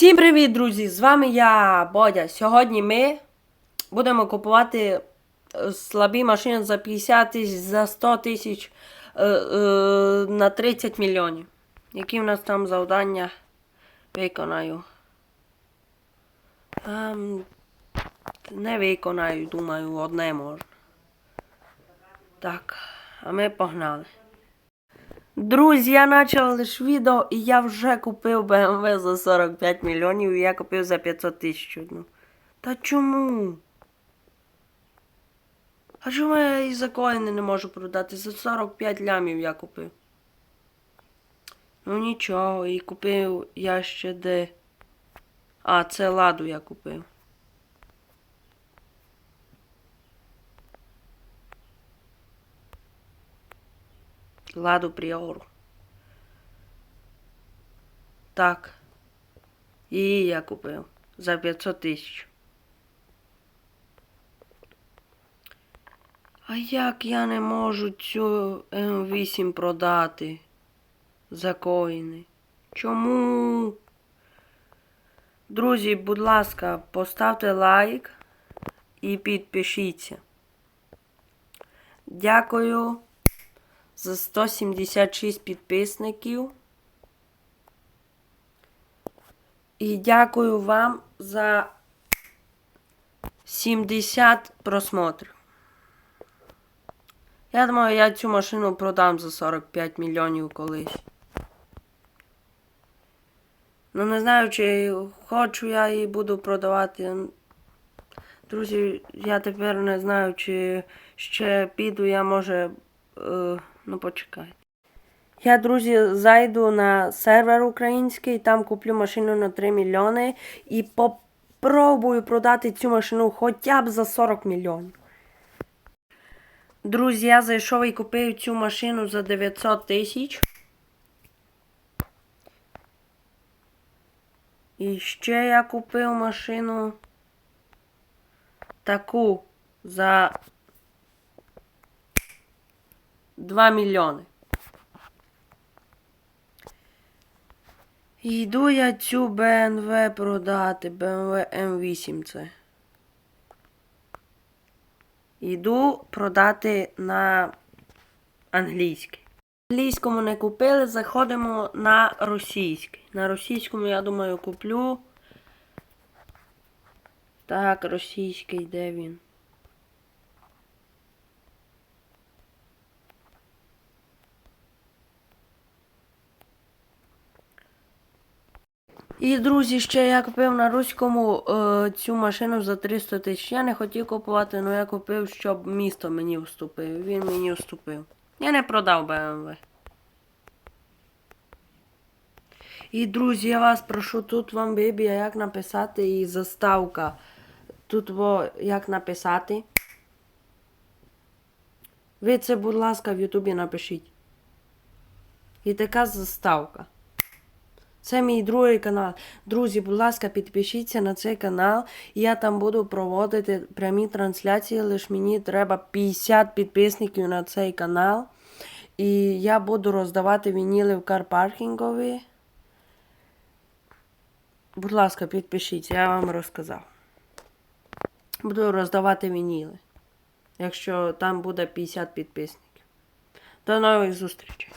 Всім привіт, друзі! З вами я, Бодя. Сьогодні ми будемо купувати е, слабі машини за 50 тисяч, за 100 тисяч е, е, на 30 мільйонів. Які в нас там завдання виконаю? Ем, не виконаю, думаю, одне можна. Так, а ми погнали. Друзі, я почав лише відео, і я вже купив BMW за 45 мільйонів, і я купив за 500 тисяч одну. Та чому? А чому я і за коїни не можу продати? За 45 лямів я купив. Ну нічого, і купив я ще де. А, це ладу я купив. Ладу Пріору. Так. Її я купив за 500 тисяч. А як я не можу цю М8 продати за коїни? Чому? Друзі, будь ласка, поставте лайк і підпишіться. Дякую за 176 підписників. І дякую вам за 70 просмотрів. Я думаю, я цю машину продам за 45 мільйонів колись. Ну, не знаю, чи хочу я її буду продавати. Друзі, я тепер не знаю, чи ще піду я може. Е, ну, почекайте. Я, друзі, зайду на сервер український, там куплю машину на 3 мільйони і попробую продати цю машину хоча б за 40 мільйонів. Друзі, я зайшов і купив цю машину за 900 тисяч. І ще я купив машину таку за 2 мільйони. Йду я цю BMW продати, BMW M8 це. Йду продати на англійський. Англійському не купили, заходимо на російський. На російському, я думаю, куплю. Так, російський, де він? І, друзі, ще я купив на руському е, цю машину за 300 тисяч. Я не хотів купувати, але я купив, щоб місто мені вступив. Він мені вступив. Я не продав BMW. І, друзі, я вас прошу, тут вам бібія, як написати і заставка. Тут во, як написати. Ви це, будь ласка, в Ютубі напишіть. І така заставка. Це мій другий канал. Друзі, будь ласка, підпишіться на цей канал. Я там буду проводити прямі трансляції, лише мені треба 50 підписників на цей канал. І я буду роздавати вініли в карпаркінгові. Будь ласка, підпишіться, я вам розказав. Буду роздавати вініли. Якщо там буде 50 підписників. До нових зустрічей.